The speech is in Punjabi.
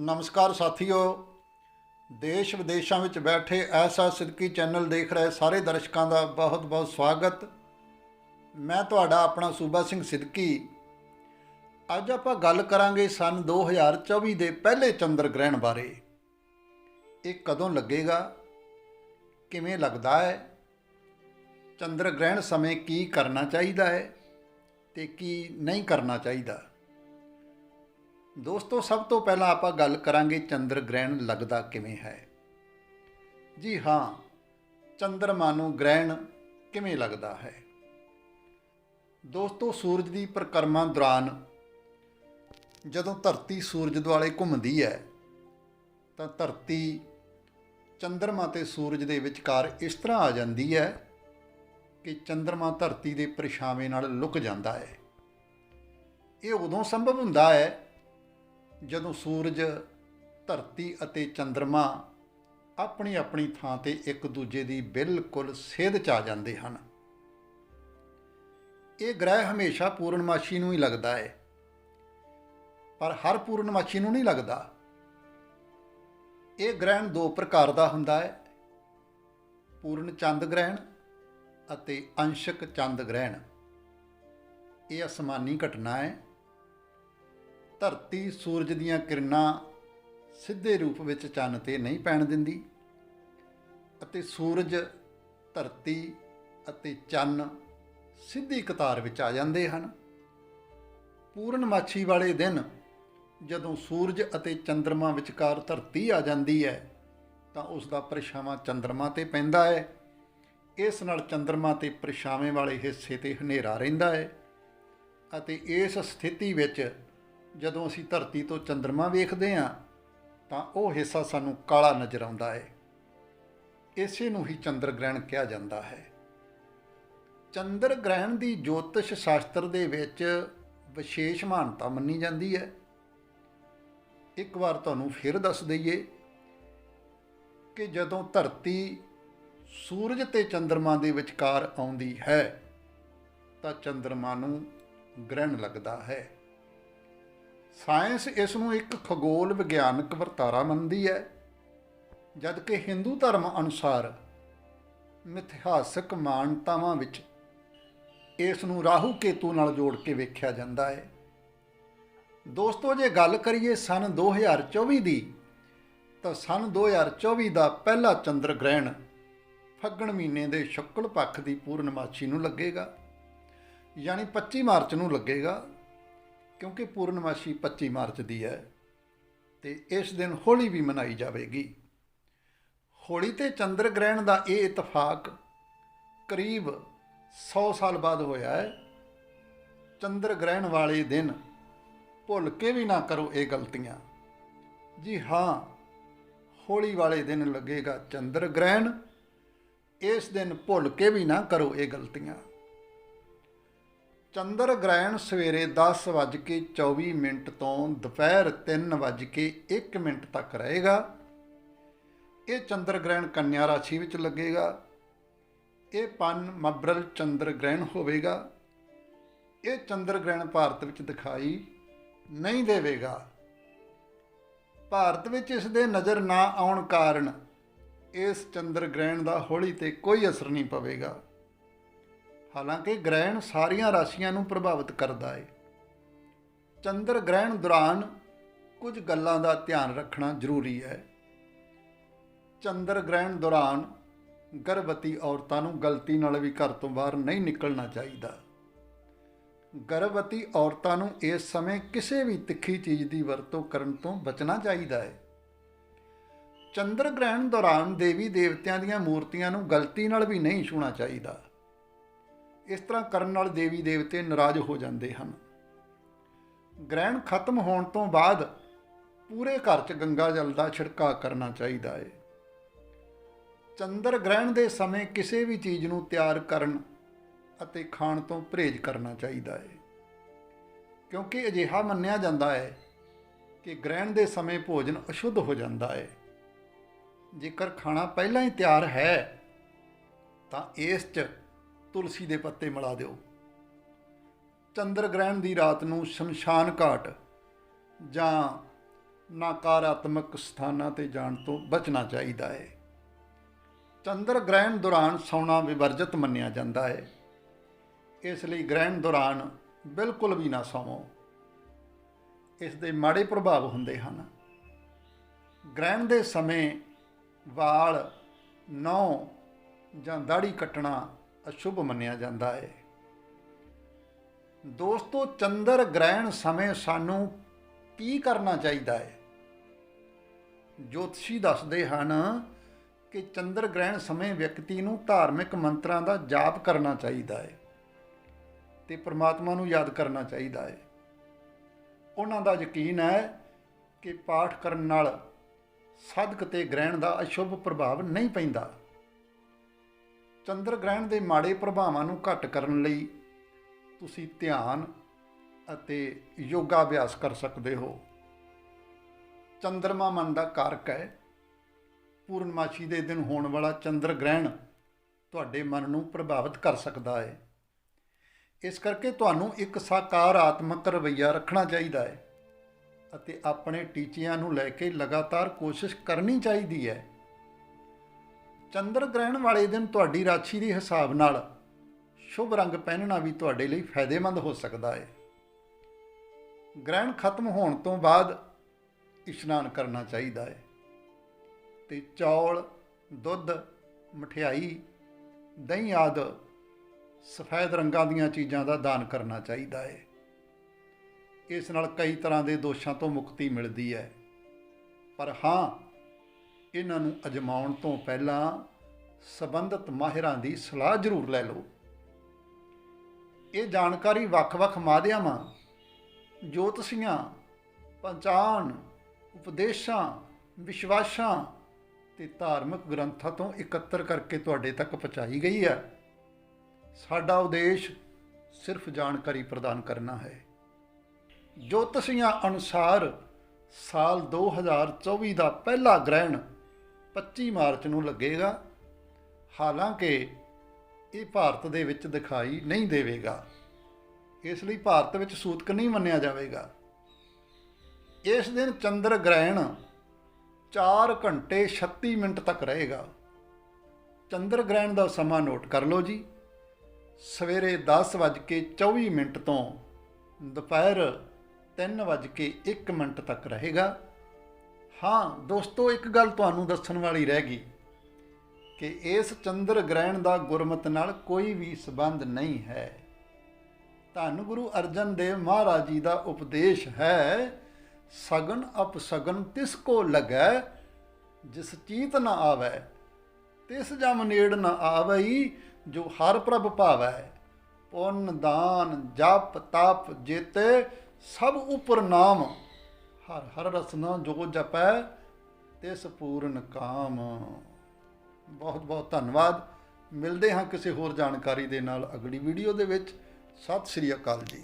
ਨਮਸਕਾਰ ਸਾਥੀਓ। ਦੇਸ਼ ਵਿਦੇਸ਼ਾਂ ਵਿੱਚ ਬੈਠੇ ਐਸਾ ਸਿੱਧਕੀ ਚੈਨਲ ਦੇਖ ਰਹੇ ਸਾਰੇ ਦਰਸ਼ਕਾਂ ਦਾ ਬਹੁਤ-ਬਹੁਤ ਸਵਾਗਤ। ਮੈਂ ਤੁਹਾਡਾ ਆਪਣਾ ਸੂਬਾ ਸਿੰਘ ਸਿੱਧਕੀ ਅੱਜ ਆਪਾਂ ਗੱਲ ਕਰਾਂਗੇ ਸਨ 2024 ਦੇ ਪਹਿਲੇ ਚੰਦਰ ਗ੍ਰਹਿਣ ਬਾਰੇ। ਇਹ ਕਦੋਂ ਲੱਗੇਗਾ? ਕਿਵੇਂ ਲੱਗਦਾ ਹੈ? ਚੰਦਰ ਗ੍ਰਹਿਣ ਸਮੇਂ ਕੀ ਕਰਨਾ ਚਾਹੀਦਾ ਹੈ ਤੇ ਕੀ ਨਹੀਂ ਕਰਨਾ ਚਾਹੀਦਾ? ਦੋਸਤੋ, ਸਭ ਤੋਂ ਪਹਿਲਾਂ ਆਪਾਂ ਗੱਲ ਕਰਾਂਗੇ ਚੰਦਰ ਗ੍ਰਹਿਣ ਲੱਗਦਾ ਕਿਵੇਂ ਹੈ। ਜੀ ਹਾਂ, ਚੰਦਰਮਾ ਨੂੰ ਗ੍ਰਹਿਣ ਕਿਵੇਂ ਲੱਗਦਾ ਹੈ? ਦੋਸਤੋ, ਸੂਰਜ ਦੀ ਪਰਿਕਰਮਾ ਦੌਰਾਨ ਜਦੋਂ ਧਰਤੀ ਸੂਰਜ ਦੁਆਲੇ ਘੁੰਮਦੀ ਹੈ, ਤਾਂ ਧਰਤੀ ਚੰਦਰਮਾ ਤੇ ਸੂਰਜ ਦੇ ਵਿਚਕਾਰ ਇਸ ਤਰ੍ਹਾਂ ਆ ਜਾਂਦੀ ਹੈ ਕਿ ਚੰਦਰਮਾ ਧਰਤੀ ਦੇ ਪਰਛਾਵੇਂ ਨਾਲ ਲੁਕ ਜਾਂਦਾ ਹੈ। ਇਹ ਉਦੋਂ ਸੰਭਵ ਹੁੰਦਾ ਹੈ ਜਦੋਂ ਸੂਰਜ, ਧਰਤੀ ਅਤੇ ਚੰ드ਰਮਾ ਆਪਣੀ ਆਪਣੀ ਥਾਂ ਤੇ ਇੱਕ ਦੂਜੇ ਦੀ ਬਿਲਕੁਲ ਸੇਧ ਚ ਆ ਜਾਂਦੇ ਹਨ। ਇਹ ਗ੍ਰਹਿ ਹਮੇਸ਼ਾ ਪੂਰਨਮਾਸ਼ੀ ਨੂੰ ਹੀ ਲੱਗਦਾ ਹੈ। ਪਰ ਹਰ ਪੂਰਨਮਾਸ਼ੀ ਨੂੰ ਨਹੀਂ ਲੱਗਦਾ। ਇਹ ਗ੍ਰਹਿਣ ਦੋ ਪ੍ਰਕਾਰ ਦਾ ਹੁੰਦਾ ਹੈ। ਪੂਰਨ ਚੰਦ ਗ੍ਰਹਿਣ ਅਤੇ ਅੰਸ਼ਕ ਚੰਦ ਗ੍ਰਹਿਣ। ਇਹ ਅਸਮਾਨੀ ਘਟਨਾ ਹੈ। ਧਰਤੀ ਸੂਰਜ ਦੀਆਂ ਕਿਰਨਾਂ ਸਿੱਧੇ ਰੂਪ ਵਿੱਚ ਚੰਨ ਤੇ ਨਹੀਂ ਪੈਣ ਦਿੰਦੀ ਅਤੇ ਸੂਰਜ, ਧਰਤੀ ਅਤੇ ਚੰਨ ਸਿੱਧੀ ਕਤਾਰ ਵਿੱਚ ਆ ਜਾਂਦੇ ਹਨ। ਪੂਰਨਮਾਛੀ ਵਾਲੇ ਦਿਨ ਜਦੋਂ ਸੂਰਜ ਅਤੇ ਚੰਦਰਮਾ ਵਿਚਕਾਰ ਧਰਤੀ ਆ ਜਾਂਦੀ ਹੈ, ਤਾਂ ਉਸ ਦਾ ਪਰਛਾਵਾਂ ਚੰਦਰਮਾ ਤੇ ਪੈਂਦਾ ਹੈ। ਇਸ ਨਾਲ ਚੰਦਰਮਾ ਤੇ ਪਰਛਾਵੇਂ ਵਾਲੇ ਹਿੱਸੇ ਤੇ ਹਨੇਰਾ ਰਹਿੰਦਾ ਹੈ ਅਤੇ ਇਸ ਸਥਿਤੀ ਵਿੱਚ ਜਦੋਂ ਅਸੀਂ ਧਰਤੀ ਤੋਂ ਚੰਦਰਮਾ ਵੇਖਦੇ ਹਾਂ, ਤਾਂ ਉਹ ਹਿੱਸਾ ਸਾਨੂੰ ਕਾਲਾ ਨਜ਼ਰ ਆਉਂਦਾ ਹੈ। ਇਸੇ ਨੂੰ ਹੀ ਚੰਦਰ ਗ੍ਰਹਿਣ ਕਿਹਾ ਜਾਂਦਾ ਹੈ। ਚੰਦਰ ਗ੍ਰਹਿਣ ਦੀ ਜੋਤਿਸ਼ ਸ਼ਾਸਤਰ ਦੇ ਵਿੱਚ ਵਿਸ਼ੇਸ਼ ਮਹਾਨਤਾ ਮੰਨੀ ਜਾਂਦੀ ਹੈ। ਇੱਕ ਵਾਰ ਤੁਹਾਨੂੰ ਫਿਰ ਦੱਸ ਦਈਏ ਕਿ ਜਦੋਂ ਧਰਤੀ ਸੂਰਜ ਤੇ ਚੰਦਰਮਾ ਦੇ ਵਿਚਕਾਰ ਆਉਂਦੀ ਹੈ, ਤਾਂ ਚੰਦਰਮਾ ਨੂੰ ਗ੍ਰਹਿਣ ਲੱਗਦਾ ਹੈ। ਸਾਇੰਸ ਇਸ ਨੂੰ ਇੱਕ ਖਗੋਲ ਵਿਗਿਆਨਕ ਵਰਤਾਰਾ ਮੰਨਦੀ ਹੈ ਜਦਕਿ ਹਿੰਦੂ ਧਰਮ ਅਨੁਸਾਰ ਮਿਥਿਹਾਸਕ ਮਾਨਤਾਵਾਂ ਵਿੱਚ ਇਸ ਨੂੰ ਰਾਹੂ ਕੇਤੂ ਨਾਲ ਜੋੜ ਕੇ ਵੇਖਿਆ ਜਾਂਦਾ ਹੈ। ਦੋਸਤੋ, ਜੇ ਗੱਲ ਕਰੀਏ ਸਨ 2024 ਦੀ, ਤਾਂ ਸਨ 2024 ਦਾ ਪਹਿਲਾ ਚੰਦਰ ਗ੍ਰਹਿਣ ਫੱਗਣ ਮਹੀਨੇ ਦੇ ਸ਼ੁਕਲ ਪੱਖ ਦੀ ਪੂਰਨਮਾਸ਼ੀ ਨੂੰ ਲੱਗੇਗਾ, ਯਾਨੀ 25 ਮਾਰਚ ਨੂੰ ਲੱਗੇਗਾ। ਕਿਉਂਕਿ ਪੂਰਨਮਾਸ਼ੀ 25 ਮਾਰਚ ਦੀ ਹੈ ਤੇ ਇਸ ਦਿਨ ਹੋਲੀ ਵੀ ਮਨਾਈ ਜਾਵੇਗੀ। ਹੋਲੀ ਤੇ ਚੰਦਰ ਗ੍ਰਹਿਣ ਦਾ ਇਹ ਇਤਫਾਕ ਕਰੀਬ 100 ਸਾਲ ਬਾਅਦ ਹੋਇਆ ਹੈ। ਚੰਦਰ ਗ੍ਰਹਿਣ ਵਾਲੇ ਦਿਨ ਭੁੱਲ ਕੇ ਵੀ ਨਾ ਕਰੋ ਇਹ ਗਲਤੀਆਂ। ਜੀ ਹਾਂ, ਹੋਲੀ ਵਾਲੇ ਦਿਨ ਲੱਗੇਗਾ ਚੰਦਰ ਗ੍ਰਹਿਣ। ਇਸ ਦਿਨ ਭੁੱਲ ਕੇ ਵੀ ਨਾ ਕਰੋ ਇਹ ਗਲਤੀਆਂ। ਚੰਦਰ ਗ੍ਰਹਿਣ ਸਵੇਰੇ 10:24 ਮਿੰਟ ਤੋਂ ਦੁਪਹਿਰ 3:01 ਮਿੰਟ ਤੱਕ ਰਹੇਗਾ। ਇਹ ਚੰਦਰ ਗ੍ਰਹਿਣ ਕੰਨਿਆ ਰਾਸ਼ੀ ਵਿੱਚ ਲੱਗੇਗਾ। ਇਹ ਪੰਨ ਮਬਰਲ ਚੰਦਰ ਗ੍ਰਹਿਣ ਹੋਵੇਗਾ। ਇਹ ਚੰਦਰ ਗ੍ਰਹਿਣ ਭਾਰਤ ਵਿੱਚ ਦਿਖਾਈ ਨਹੀਂ ਦੇਵੇਗਾ। ਭਾਰਤ ਵਿੱਚ ਇਸ ਦੇ ਨਜ਼ਰ ਨਾ ਆਉਣ ਕਾਰਨ ਇਸ ਚੰਦਰ ਗ੍ਰਹਿਣ ਦਾ ਹੋਲੀ ਤੇ ਕੋਈ ਅਸਰ ਨਹੀਂ ਪਵੇਗਾ। ਹਾਲਾਂਕਿ ਗ੍ਰਹਿਣ ਸਾਰੀਆਂ ਰਾਸ਼ੀਆਂ ਨੂੰ ਪ੍ਰਭਾਵਿਤ ਕਰਦਾ ਹੈ ਚੰਦਰ ਗ੍ਰਹਿਣ ਦੌਰਾਨ ਕੁਝ ਗੱਲਾਂ ਦਾ ਧਿਆਨ ਰੱਖਣਾ ਜ਼ਰੂਰੀ ਹੈ। ਚੰਦਰ ਗ੍ਰਹਿਣ ਦੌਰਾਨ ਗਰਭਵਤੀ ਔਰਤਾਂ ਨੂੰ ਗਲਤੀ ਨਾਲ ਵੀ ਘਰ ਤੋਂ ਬਾਹਰ ਨਹੀਂ ਨਿਕਲਣਾ ਚਾਹੀਦਾ। ਗਰਭਵਤੀ ਔਰਤਾਂ ਨੂੰ ਇਸ ਸਮੇਂ ਕਿਸੇ ਵੀ ਤਿੱਖੀ ਚੀਜ਼ ਦੀ ਵਰਤੋਂ ਕਰਨ ਤੋਂ ਬਚਣਾ ਚਾਹੀਦਾ ਹੈ। ਚੰਦਰ ਗ੍ਰਹਿਣ ਦੌਰਾਨ ਦੇਵੀ ਦੇਵਤਿਆਂ ਦੀਆਂ ਮੂਰਤੀਆਂ ਨੂੰ ਗਲਤੀ ਨਾਲ ਵੀ ਨਹੀਂ ਛੂਣਾ ਚਾਹੀਦਾ। ਇਸ ਤਰ੍ਹਾਂ ਕਰਨ ਨਾਲ ਦੇਵੀ ਦੇਵਤੇ ਨਾਰਾਜ਼ ਹੋ ਜਾਂਦੇ ਹਨ। ਗ੍ਰਹਿਣ ਖਤਮ ਹੋਣ ਤੋਂ ਬਾਅਦ ਪੂਰੇ ਘਰ 'ਚ ਗੰਗਾ ਜਲ ਦਾ ਛਿੜਕਾਅ ਕਰਨਾ ਚਾਹੀਦਾ ਹੈ ਚੰਦਰ ਗ੍ਰਹਿਣ ਦੇ ਸਮੇਂ ਕਿਸੇ ਵੀ ਚੀਜ਼ ਨੂੰ ਤਿਆਰ ਕਰਨ ਅਤੇ ਖਾਣ ਤੋਂ ਪਰਹੇਜ਼ ਕਰਨਾ ਚਾਹੀਦਾ ਹੈ ਕਿਉਂਕਿ ਅਜਿਹਾ ਮੰਨਿਆ ਜਾਂਦਾ ਹੈ ਕਿ ਗ੍ਰਹਿਣ ਦੇ ਸਮੇਂ ਭੋਜਨ ਅਸ਼ੁੱਧ ਹੋ ਜਾਂਦਾ ਹੈ ਜੇਕਰ ਖਾਣਾ ਪਹਿਲਾਂ ਹੀ ਤਿਆਰ ਹੈ, ਤਾਂ ਇਸ 'ਚ ਤੁਲਸੀ ਦੇ ਪੱਤੇ ਮਿਲਾ ਦਿਓ। ਚੰਦਰ ਗ੍ਰਹਿਣ ਦੀ ਰਾਤ ਨੂੰ ਸ਼ਮਸ਼ਾਨ ਘਾਟ ਜਾਂ ਨਕਾਰਾਤਮਕ ਸਥਾਨਾਂ ਤੇ ਜਾਣ ਤੋਂ ਬਚਣਾ ਚਾਹੀਦਾ ਹੈ। ਚੰਦਰ ਗ੍ਰਹਿਣ ਦੌਰਾਨ ਸੌਣਾ ਵਿਵਰਜਿਤ ਮੰਨਿਆ ਜਾਂਦਾ ਹੈ। ਇਸ ਲਈ ਗ੍ਰਹਿਣ ਦੌਰਾਨ ਬਿਲਕੁਲ ਵੀ ਨਾ ਸੌਵੋ। ਇਸ ਦੇ ਮਾੜੇ ਪ੍ਰਭਾਵ ਹੁੰਦੇ ਹਨ। ਗ੍ਰਹਿਣ ਦੇ ਸਮੇਂ ਵਾਲ, ਨਹੁੰ ਜਾਂ ਦਾੜੀ ਕੱਟਣਾ ਅਸ਼ੁਭ ਮੰਨਿਆ ਜਾਂਦਾ ਹੈ ਦੋਸਤੋ, ਚੰਦਰ ਗ੍ਰਹਿਣ ਸਮੇਂ ਸਾਨੂੰ ਕੀ ਕਰਨਾ ਚਾਹੀਦਾ ਹੈ ਜੋਤਸ਼ੀ ਦੱਸਦੇ ਹਨ ਕਿ ਚੰਦਰ ਗ੍ਰਹਿਣ ਸਮੇਂ ਵਿਅਕਤੀ ਨੂੰ ਧਾਰਮਿਕ ਮੰਤਰਾਂ ਦਾ ਜਾਪ ਕਰਨਾ ਚਾਹੀਦਾ ਹੈ ਤੇ ਪ੍ਰਮਾਤਮਾ ਨੂੰ ਯਾਦ ਕਰਨਾ ਚਾਹੀਦਾ ਹੈ ਉਹਨਾਂ ਦਾ ਯਕੀਨ ਹੈ ਕਿ ਪਾਠ ਕਰਨ ਨਾਲ ਸਦਕ ਤੇ ਗ੍ਰਹਿਣ ਦਾ ਅਸ਼ੁਭ ਪ੍ਰਭਾਵ ਨਹੀਂ ਪੈਂਦਾ। ਚੰਦਰ ਗ੍ਰਹਿਣ ਦੇ ਮਾੜੇ ਪ੍ਰਭਾਵਾਂ ਨੂੰ ਘੱਟ ਕਰਨ ਲਈ ਤੁਸੀਂ ਧਿਆਨ ਅਤੇ ਯੋਗਾ ਅਭਿਆਸ ਕਰ ਸਕਦੇ ਹੋ। ਚੰਦਰਮਾ ਮਨ ਦਾ ਕਾਰਕ ਹੈ। ਪੂਰਨਮਾਸ਼ੀ ਦੇ ਦਿਨ ਹੋਣ ਵਾਲਾ ਚੰਦਰ ਗ੍ਰਹਿਣ ਤੁਹਾਡੇ ਮਨ ਨੂੰ ਪ੍ਰਭਾਵਿਤ ਕਰ ਸਕਦਾ ਹੈ। ਇਸ ਕਰਕੇ ਤੁਹਾਨੂੰ ਇੱਕ ਸਕਾਰਾਤਮਕ ਰਵੱਈਆ ਰੱਖਣਾ ਚਾਹੀਦਾ ਹੈ ਅਤੇ ਆਪਣੇ ਟੀਚਿਆਂ ਨੂੰ ਲੈ ਕੇ ਲਗਾਤਾਰ ਕੋਸ਼ਿਸ਼ ਕਰਨੀ ਚਾਹੀਦੀ ਹੈ। ਚੰਦਰ ਗ੍ਰਹਿਣ ਵਾਲੇ ਦਿਨ ਤੁਹਾਡੀ ਰਾਸ਼ੀ ਦੇ ਹਿਸਾਬ ਨਾਲ ਸ਼ੁਭ ਰੰਗ ਪਹਿਨਣਾ ਵੀ ਤੁਹਾਡੇ ਲਈ ਫਾਇਦੇਮੰਦ ਹੋ ਸਕਦਾ ਹੈ ਗ੍ਰਹਿਣ ਖਤਮ ਹੋਣ ਤੋਂ ਬਾਅਦ ਇਸ਼ਨਾਨ ਕਰਨਾ ਚਾਹੀਦਾ ਹੈ ਤੇ ਚੌਲ, ਦੁੱਧ, ਮਠਿਆਈ, ਦਹੀਂ ਆਦਿ ਸਫੈਦ ਰੰਗਾਂ ਦੀਆਂ ਚੀਜ਼ਾਂ ਦਾ ਦਾਨ ਕਰਨਾ ਚਾਹੀਦਾ ਹੈ ਇਸ ਨਾਲ ਕਈ ਤਰ੍ਹਾਂ ਦੇ ਦੋਸ਼ਾਂ ਤੋਂ ਮੁਕਤੀ ਮਿਲਦੀ ਹੈ ਪਰ ਹਾਂ ਇਹਨਾਂ ਨੂੰ ਅਜਮਾਉਣ ਤੋਂ ਪਹਿਲਾਂ ਸਬੰਧਤ ਮਾਹਿਰਾਂ ਦੀ ਸਲਾਹ ਜ਼ਰੂਰ ਲੈ ਲਓ। ਇਹ ਜਾਣਕਾਰੀ ਵੱਖ-ਵੱਖ ਮਾਧਿਅਮਾਂ ਜੋਤਸ਼ੀਆਂ ਪੰਚਾਨ ਉਪਦੇਸ਼ਾਂ, ਵਿਸ਼ਵਾਸਾਂ ਤੇ ਧਾਰਮਿਕ ਗ੍ਰੰਥਾਂ ਤੋਂ ਇਕੱਤਰ ਕਰਕੇ ਤੁਹਾਡੇ ਤੱਕ ਪਹੁੰਚਾਈ ਗਈ ਹੈ ਸਾਡਾ ਉਦੇਸ਼ ਸਿਰਫ ਜਾਣਕਾਰੀ ਪ੍ਰਦਾਨ ਕਰਨਾ ਹੈ। ਜੋਤਸ਼ੀਆਂ ਅਨੁਸਾਰ ਸਾਲ 2024 ਦਾ ਪਹਿਲਾ ਗ੍ਰਹਿਣ 25 ਮਾਰਚ ਨੂੰ ਲੱਗੇਗਾ। ਹਾਲਾਂਕਿ ਇਹ ਭਾਰਤ ਦੇ ਵਿੱਚ ਦਿਖਾਈ ਨਹੀਂ ਦੇਵੇਗਾ। ਇਸ ਲਈ ਭਾਰਤ ਵਿੱਚ ਸੂਤਕ ਨਹੀਂ ਮੰਨਿਆ ਜਾਵੇਗਾ। ਇਸ ਦਿਨ ਚੰਦਰ ਗ੍ਰਹਿਣ 4 ਘੰਟੇ 36 ਮਿੰਟ ਤੱਕ ਰਹੇਗਾ। ਚੰਦਰ ਗ੍ਰਹਿਣ ਦਾ ਸਮਾਂ ਨੋਟ ਕਰ ਲਓ ਜੀ। ਸਵੇਰੇ 10:24 ਮਿੰਟ ਤੋਂ ਦੁਪਹਿਰ 3:01 ਮਿੰਟ ਤੱਕ ਰਹੇਗਾ। ਹਾਂ, ਦੋਸਤੋ, ਇੱਕ ਗੱਲ ਤੁਹਾਨੂੰ ਦੱਸਣ ਵਾਲੀ ਰਹਿ ਗਈ ਕਿ ਇਸ ਚੰਦਰ ਗ੍ਰਹਿਣ ਦਾ ਗੁਰਮਤ ਨਾਲ ਕੋਈ ਵੀ ਸਬੰਧ ਨਹੀਂ ਹੈ। ਧੰਨ ਗੁਰੂ ਅਰਜਨ ਦੇਵ ਮਹਾਰਾਜ ਜੀ ਦਾ ਉਪਦੇਸ਼ ਹੈ, ਸਗਨ ਅਪਸਗਨ ਤਿਸ ਕੋ ਲੱਗੈ, ਜਿਸ ਚੀਤ ਨ ਆਵੈ, ਤਿਸ ਜਮ ਨੇੜ ਨ ਆਵਈ, ਜੋ ਹਰ ਪ੍ਰਭ ਭਾਵੈ। ਪੁੰਨ ਦਾਨ ਜਪ ਤਪ ਜੇਤੇ ਸਭ ਉਪਰ ਨਾਮ ਹਰ ਹਰ ਰਸਨਾ ਜੋ ਜਪੈ, ਤਿਸ ਪੂਰਨ ਕਾਮ। ਬਹੁਤ ਬਹੁਤ ਧੰਨਵਾਦ। ਮਿਲਦੇ ਹਾਂ ਕਿਸੇ ਹੋਰ ਜਾਣਕਾਰੀ ਦੇ ਨਾਲ ਅਗਲੀ ਵੀਡੀਓ ਦੇ ਵਿੱਚ। ਸਤਿ ਸ੍ਰੀ ਅਕਾਲ ਜੀ।